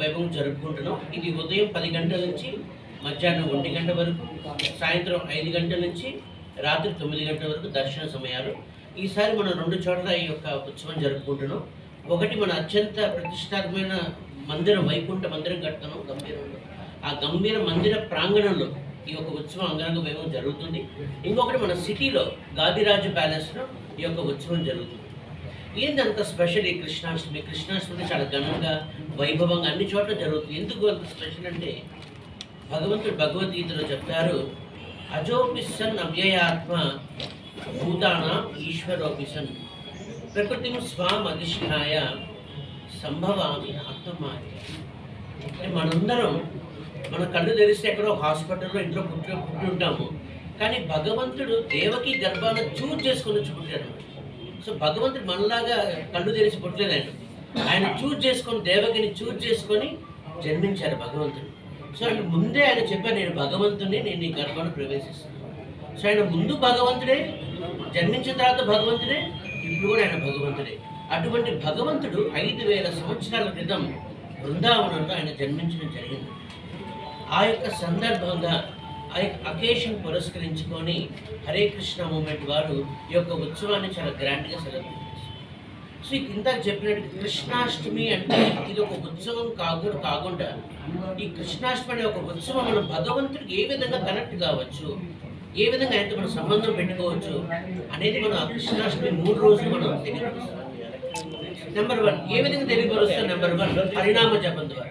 వైభవం జరుపుకుంటున్నాం. ఇది ఉదయం పది గంటల నుంచి మధ్యాహ్నం ఒంటి గంట వరకు సాయంత్రం ఐదు గంటల నుంచి రాత్రి తొమ్మిది గంటల వరకు దర్శన సమయాలు. ఈసారి మనం రెండు చోట్ల ఈ యొక్క ఉత్సవం జరుపుకుంటున్నాం. ఒకటి మన అత్యంత ప్రతిష్టాత్మైన మందిరం వైకుంఠ మందిరం కడుతున్నాం గంభీరంలో ఆ గంభీర మందిర ప్రాంగణంలో ఈ యొక్క ఉత్సవం అంగరంగ వైభవం జరుగుతుంది. ఇంకొకటి మన సిటీలో గాదిరాజు ప్యాలెస్లో ఈ యొక్క ఉత్సవం జరుగుతుంది. ఏందంత స్పెషల్ ఈ కృష్ణాష్టమి? కృష్ణాష్టమి చాలా ఘనంగా వైభవంగా అన్ని చోట్ల జరుగుతుంది. ఎందుకు అంత స్పెషల్ అంటే భగవంతుడు భగవద్గీతలో చెప్తారు అజోపిసన్ అవ్యయాత్మ భూతాన ఈశ్వరోపిసన్ ప్రకృతి స్వాం అధిష్టాయ సంభవామి ఆత్మమాయ అంటే మనందరం మన కళ్ళు తెరిస్తే ఎక్కడో హాస్పిటల్లో ఇంట్లో పుట్టి పుట్టి ఉంటాము కానీ భగవంతుడు దేవకి గర్భాన్ని చూజ్ చేసుకొని వచ్చి పుట్టాడు. సో భగవంతుడు మనలాగా కళ్ళు తెరిచి పుట్టలేదు ఆయన ఆయన చూజ్ చేసుకొని దేవకిని చూజ్ చేసుకొని జన్మించారు భగవంతుడు. సో ఆయన ముందే ఆయన చెప్పారు నేను భగవంతుడిని నేను నీ గర్భాన్ని ప్రవేశిస్తాను. సో ఆయన ముందు భగవంతుడే జన్మించిన తర్వాత భగవంతుడే ఇప్పుడు కూడా ఆయన భగవంతుడే. అటువంటి భగవంతుడు ఐదు వేల సంవత్సరాల క్రితం బృందావనంలో ఆయన జన్మించడం జరిగింది. ఆ యొక్క సందర్భంగా ఆ యొక్క అకేషన్ పురస్కరించుకొని హరే కృష్ణ మూమెంట్ వారు ఈ యొక్క ఉత్సవాన్ని చాలా గ్రాండ్గా సెలబ్రేట్ సో ఇందాక చెప్పినట్టు కృష్ణాష్టమి అంటే ఇది ఒక ఉత్సవం కాకుండా కాకుండా ఈ కృష్ణాష్టమి అనే ఒక ఉత్సవం మనం భగవంతుడికి ఏ విధంగా కనెక్ట్ కావచ్చు ఏ విధంగా అయితే మనం సంబంధం పెట్టుకోవచ్చు అనేది మనం ఆ కృష్ణాష్టమి మూడు రోజులు మనం తెలియపరుస్తాం. నెంబర్ వన్ ఏ విధంగా తెలియపరుస్తాం? నెంబర్ వన్ పరిణామ జపం ద్వారా.